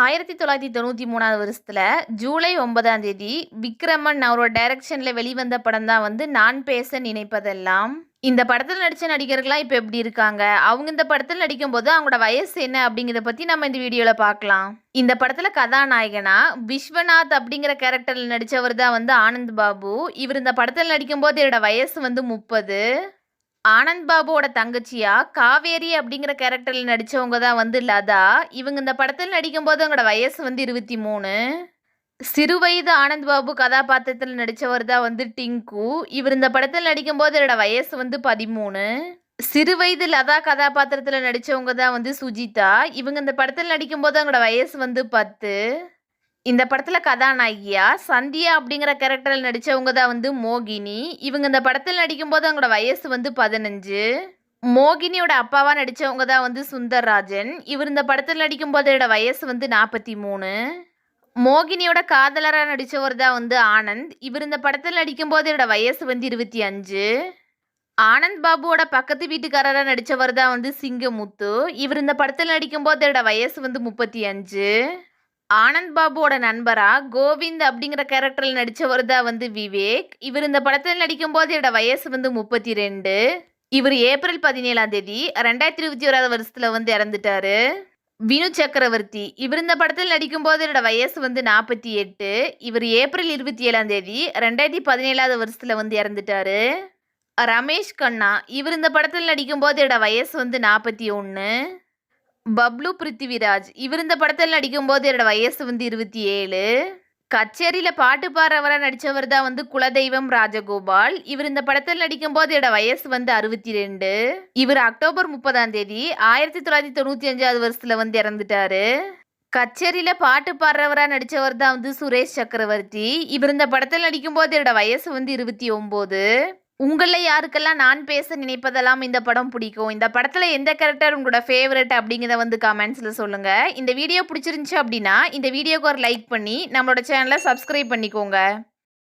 ஆயிரத்தி தொள்ளாயிரத்தி தொண்ணூற்றி மூணாவது வருஷத்தில் ஜூலை ஒன்பதாம் தேதி விக்ரமன் அவரோட டைரக்ஷனில் வெளிவந்த படம் தான் வந்து நான் பேச நினைப்பதெல்லாம். இந்த படத்தில் நடித்த நடிகர்கள்லாம் இப்போ எப்படி இருக்காங்க? அவங்க இந்த படத்தில் நடிக்கும்போது அவங்களோட வயசு என்ன அப்படிங்கிறத பற்றி நம்ம இந்த வீடியோவில் பார்க்கலாம். இந்த படத்தில் கதாநாயகனா விஸ்வநாத் அப்படிங்கிற கேரக்டரில் நடித்தவர் தான் வந்து ஆனந்த் பாபு. இவர் இந்த படத்தில் நடிக்கும்போது இவரோட வயசு வந்து முப்பது. ஆனந்த் பாபுவோட தங்கச்சியா? காவேரி அப்படிங்கிற கேரக்டரில் நடித்தவங்க தான் வந்து லதா. இவங்க இந்த படத்தில் நடிக்கும்போது அவங்களோட வயசு வந்து இருபத்தி மூணு. சிறுவயது ஆனந்த் பாபு கதாபாத்திரத்தில் நடித்தவர் தான் வந்து டிங்கு. இவர் இந்த படத்தில் நடிக்கும்போது என்னோட வயசு வந்து பதிமூணு. சிறுவயது லதா கதாபாத்திரத்தில் நடித்தவங்க தான் வந்து சுஜிதா. இவங்க இந்த படத்தில் நடிக்கும்போது அவங்களோட வயசு வந்து பத்து. இந்த படத்தில் கதாநாயகியா? சந்தியா அப்படிங்கிற கேரக்டரில் நடித்தவங்க தான் வந்து மோகினி. இவங்க இந்த படத்தில் நடிக்கும்போது அவங்களோட வயசு வந்து பதினஞ்சு. மோகினியோட அப்பாவாக நடித்தவங்க தான் வந்து சுந்தர்ராஜன். இவர் இந்த படத்தில் நடிக்கும்போது இதோட வயசு வந்து நாற்பத்தி மூணு மோகினியோட காதலராக நடித்தவர் தான் வந்து ஆனந்த். இவர் இந்த படத்தில் நடிக்கும்போது இதோட வயசு வந்து இருபத்தி அஞ்சு. ஆனந்த் பாபுவோட பக்கத்து வீட்டுக்காரராக நடித்தவர் தான் வந்து சிங்கமுத்து. இவர் இந்த படத்தில் நடிக்கும்போது வயசு வந்து முப்பத்தி அஞ்சு. ஆனந்த் பாபுவோட நண்பரா? கோவிந்த் அப்படிங்கிற கேரக்டரில் நடித்தவர் தான் வந்து விவேக். இவர் இந்த படத்தில் நடிக்கும்போது இதோட வயசு வந்து முப்பத்தி ரெண்டு இவர் ஏப்ரல் பதினேழாம் தேதி ரெண்டாயிரத்தி இருபத்தி ஓராவது வருஷத்தில் வந்து இறந்துட்டாரு. வினு சக்கரவர்த்தி. இவர் இந்த படத்தில் நடிக்கும்போது இதோட வயசு வந்து நாற்பத்தி எட்டு இவர் ஏப்ரல் இருபத்தி ஏழாம் தேதி ரெண்டாயிரத்தி பதினேழாவது வருஷத்தில் வந்து இறந்துட்டாரு. ரமேஷ் கண்ணா. இவர் இந்த படத்தில் நடிக்கும்போது இதோட வயசு வந்து நாற்பத்தி ஒன்று பப்ளு பிருத்திவிராஜ். இவர் இந்த படத்தில் நடிக்கும்போது என்னோட வயசு வந்து இருபத்தி ஏழு. கச்சேரியில் பாட்டு பாடுறவராக நடித்தவர் தான் வந்து குலதெய்வம் ராஜகோபால். இவர் இந்த படத்தில் நடிக்கும்போது என்னோட வயசு வந்து அறுபத்தி ரெண்டு. இவர் அக்டோபர் முப்பதாம் தேதி ஆயிரத்தி தொள்ளாயிரத்தி தொண்ணூற்றி அஞ்சாவது வருஷத்தில் வந்து இறந்துட்டாரு. கச்சேரியில் பாட்டு பாடுறவராக நடித்தவர் தான் வந்து சுரேஷ் சக்கரவர்த்தி. இவர் இந்த படத்தில் நடிக்கும்போது என்னோட வயசு வந்து இருபத்தி ஒம்பது. உங்களில் யாருக்கெல்லாம் நான் பேச நினைப்பதெல்லாம் இந்த படம் பிடிக்கும்? இந்த படத்தில் எந்த கேரக்டர் உங்களோட ஃபேவரட் அப்படிங்கிறத வந்து கமெண்ட்ஸில் சொல்லுங்கள் இந்த வீடியோ பிடிச்சிருந்துச்சி அப்படின்னா இந்த வீடியோக்கு ஒரு லைக் பண்ணி நம்மளோட சேனலை சப்ஸ்கிரைப் பண்ணிக்கோங்க.